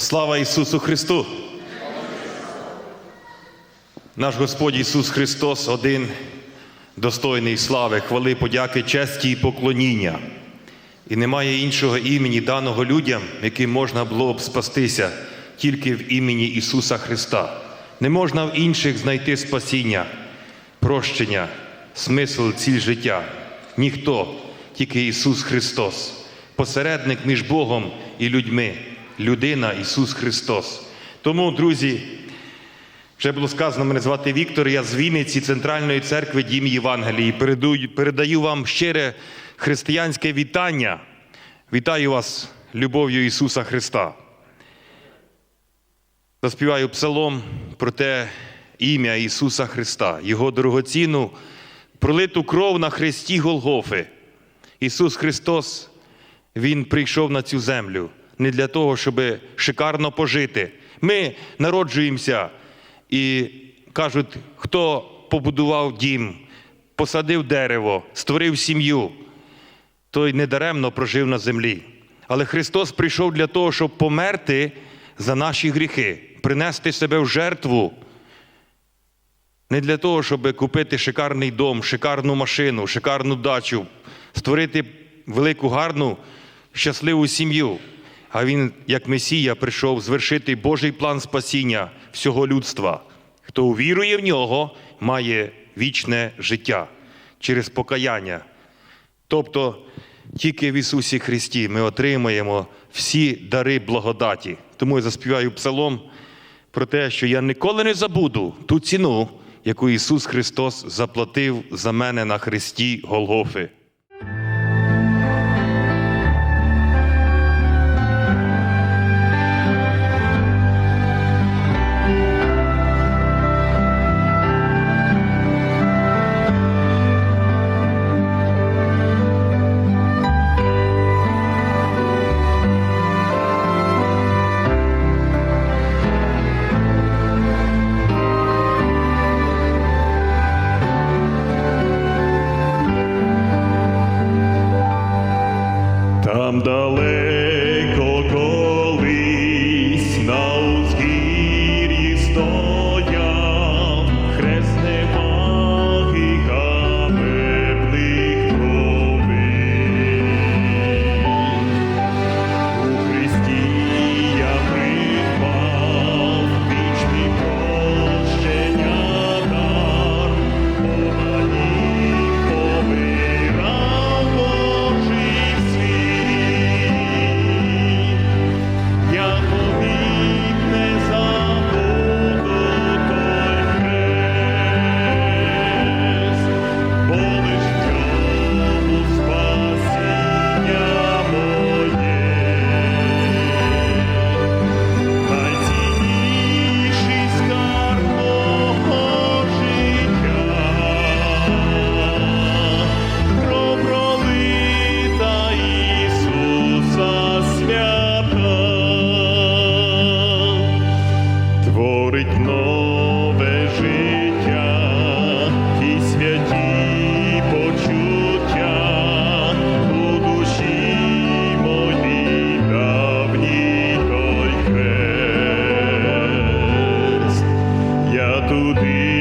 Слава Ісусу Христу! Наш Господь Ісус Христос один достойний слави, хвали, подяки, честі і поклоніння. І немає іншого імені, даного людям, яким можна було б спастися тільки в імені Ісуса Христа. Не можна в інших знайти спасіння, прощення, смисл, ціль життя. Ніхто, тільки Ісус Христос, посередник між Богом і людьми, людина Ісус Христос. Тому, друзі, вже було сказано, мене звати Віктор, я з Вінниці Центральної церкви Дім Євангелії. Передаю, вам щире християнське вітання. Вітаю вас любов'ю Ісуса Христа. Заспіваю псалом про те ім'я Ісуса Христа, Його дорогоцінну, пролиту кров на хресті Голгофи. Ісус Христос, Він прийшов на цю землю не для того, щоб шикарно пожити. Ми народжуємося і кажуть, хто побудував дім, посадив дерево, створив сім'ю, той недаремно прожив на землі. Але Христос прийшов для того, щоб померти за наші гріхи, принести себе в жертву. Не для того, щоб купити шикарний дом, шикарну машину, шикарну дачу, створити велику, гарну, щасливу сім'ю. А він, як Месія, прийшов звершити Божий план спасіння всього людства. Хто увірує в нього, має вічне життя через покаяння. Тобто тільки в Ісусі Христі ми отримаємо всі дари благодаті. Тому я заспіваю псалом про те, що я ніколи не забуду ту ціну, яку Ісус Христос заплатив за мене на хресті Голгофи. Туди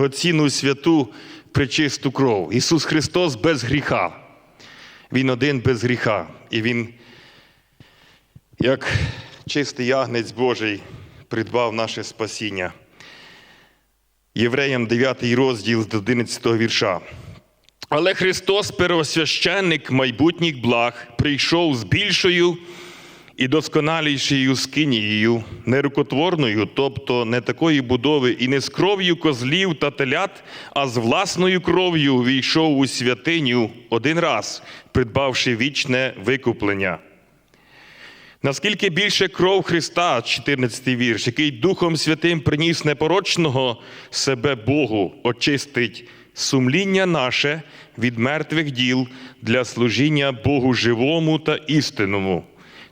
дорогоцінну святу пречисту кров. Ісус Христос без гріха. Він один без гріха. І Він, як чистий ягнець Божий, придбав наше спасіння. Євреям 9 розділ з 11 вірша. Але Христос, первосвященник майбутніх благ, прийшов з більшою і досконалішою скинією, нерукотворною, тобто не такої будови, і не з кров'ю козлів та телят, а з власною кров'ю війшов у святиню один раз, придбавши вічне викуплення. Наскільки більше кров Христа, 14 вірш, який Духом Святим приніс непорочного себе Богу, очистить сумління наше від мертвих діл для служіння Богу живому та істинному.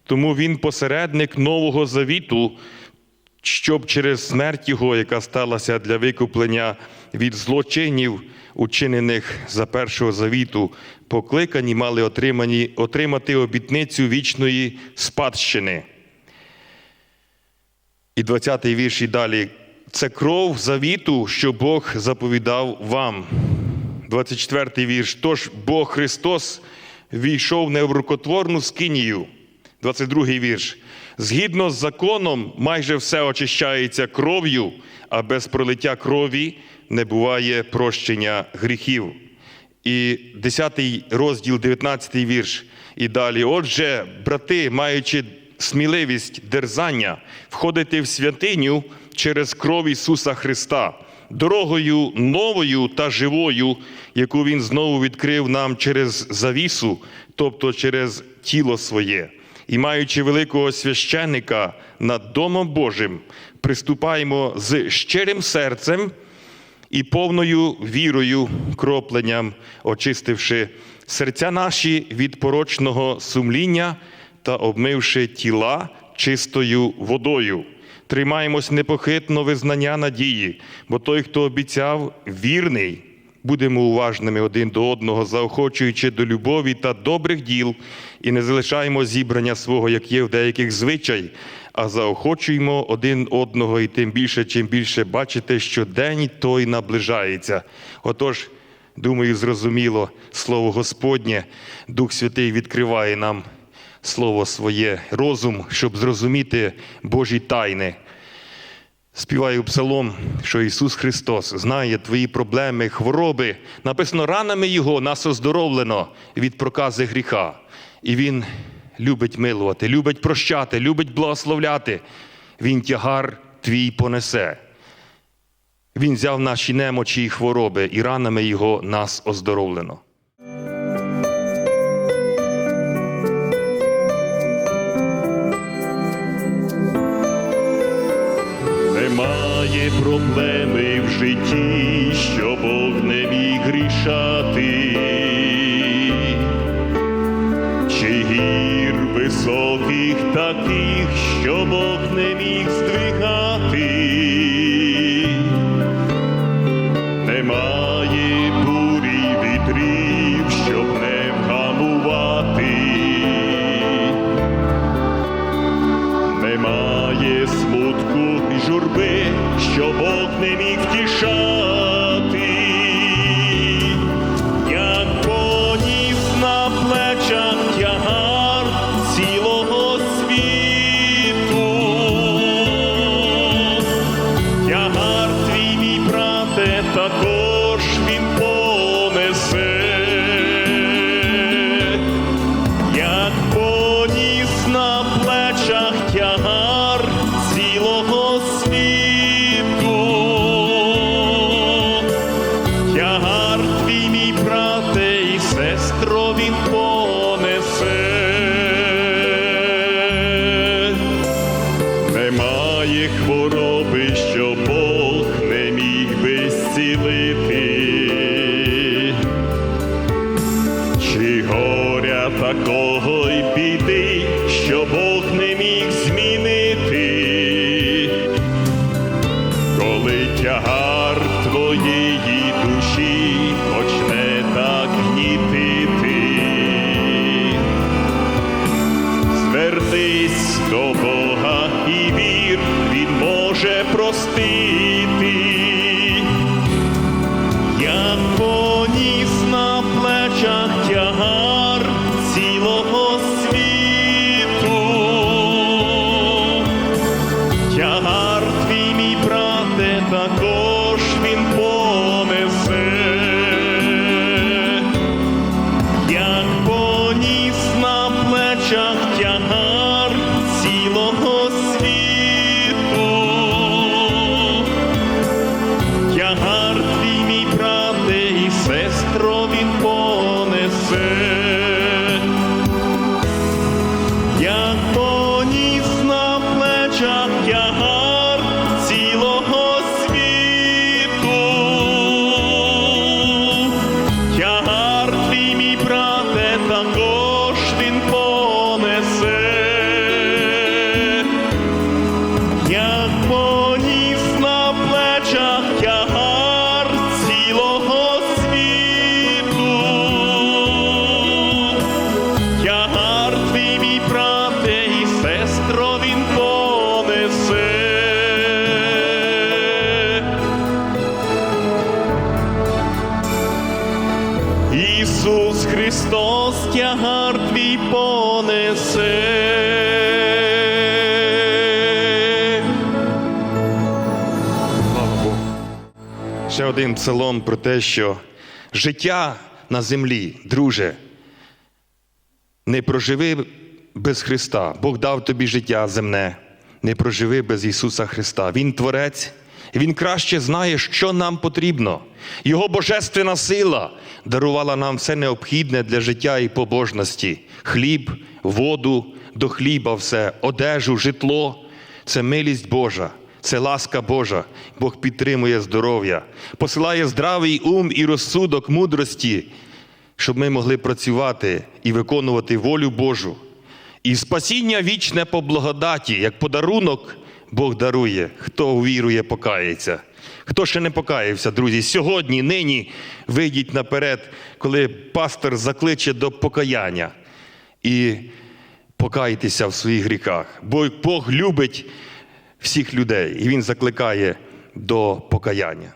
Тому Він посередник Нового Завіту, щоб через смерть Його, яка сталася для викуплення від злочинів, учинених за першого завіту, покликані мали отримані, отримати обітницю вічної спадщини. І 20-й вірш і далі. Це кров завіту, що Бог заповідав вам. 24-й вірш. Тож Бог Христос війшов не в рукотворну скинію. 22-й вірш. Згідно з законом, майже все очищається кров'ю, а без пролиття крові не буває прощення гріхів. І 10 розділ, 19 вірш. І далі. Отже, брати, маючи сміливість дерзання, входити в святиню через кров Ісуса Христа, дорогою новою та живою, яку Він знову відкрив нам через завісу, тобто через тіло своє. І маючи великого священника над Домом Божим, приступаємо з щирим серцем і повною вірою, кропленням, очистивши серця наші від порочного сумління та обмивши тіла чистою водою. Тримаємось непохитно визнання надії, бо той, хто обіцяв, вірний. Будемо уважними один до одного, заохочуючи до любові та добрих діл, і не залишаємо зібрання свого, як є в деяких звичай, а заохочуємо один одного, і тим більше, чим більше бачите, що день той наближається. Отож, думаю, зрозуміло, слово Господнє, Дух Святий відкриває нам слово своє, розум, щоб зрозуміти Божі тайни. Співаю псалом, що Ісус Христос знає твої проблеми, хвороби. Написано, ранами Його нас оздоровлено від прокази гріха. І Він любить милувати, любить прощати, любить благословляти. Він тягар твій понесе. Він взяв наші немочі і хвороби, і ранами Його нас оздоровлено. Проблеми в житті, що Бог не міг рішати, чи гір високих таких, що Бог не міг здвигати. tanta coisa. Один псалом про те, що життя на землі, друже, не проживи без Христа. Бог дав тобі життя земне. Не проживи без Ісуса Христа. Він Творець, Він краще знає, що нам потрібно. Його божественна сила дарувала нам все необхідне для життя і побожності: хліб, воду, до хліба все, одежу, житло. Це милість Божа, це ласка Божа. Бог підтримує здоров'я, посилає здравий ум і розсудок мудрості, щоб ми могли працювати і виконувати волю Божу. І спасіння вічне по благодаті, як подарунок Бог дарує, хто увірує, покається. Хто ще не покаявся, друзі, сьогодні, нині вийдіть наперед, коли пастор закличе до покаяння. І покайтеся в своїх гріхах. Бо Бог любить всіх людей, і Він закликає до покаяння.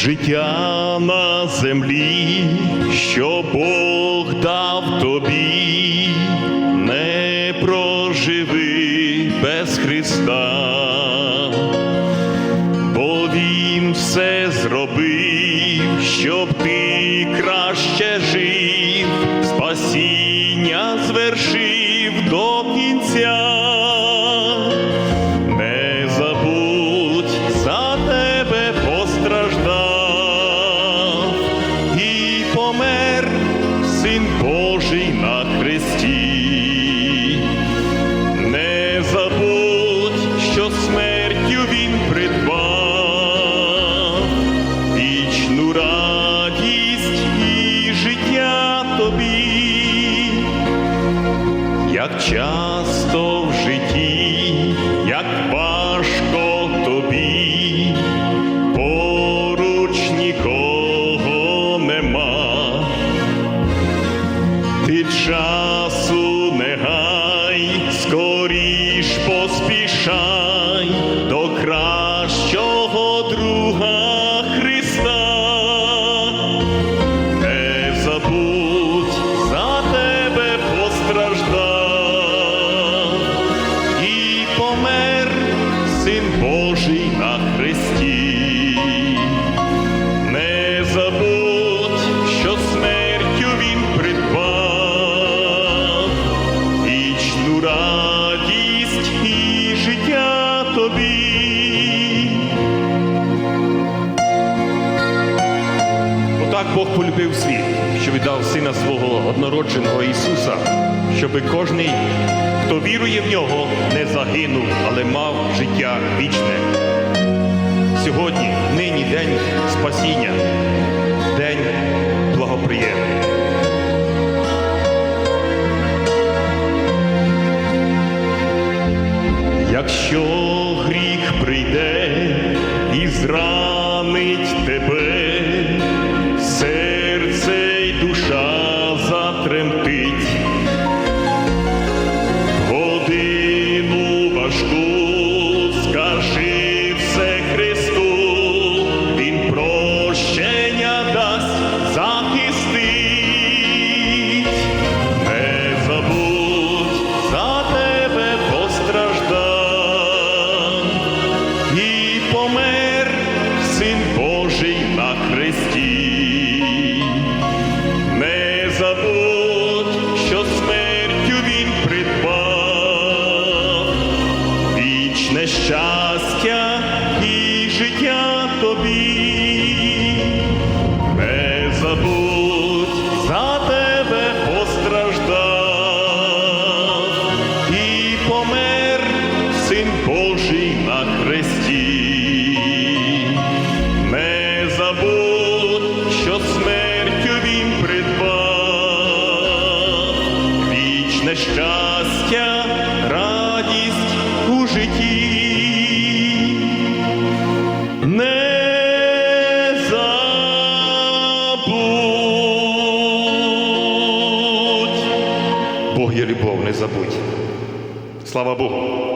Життя на землі, що Бог Слава Богу.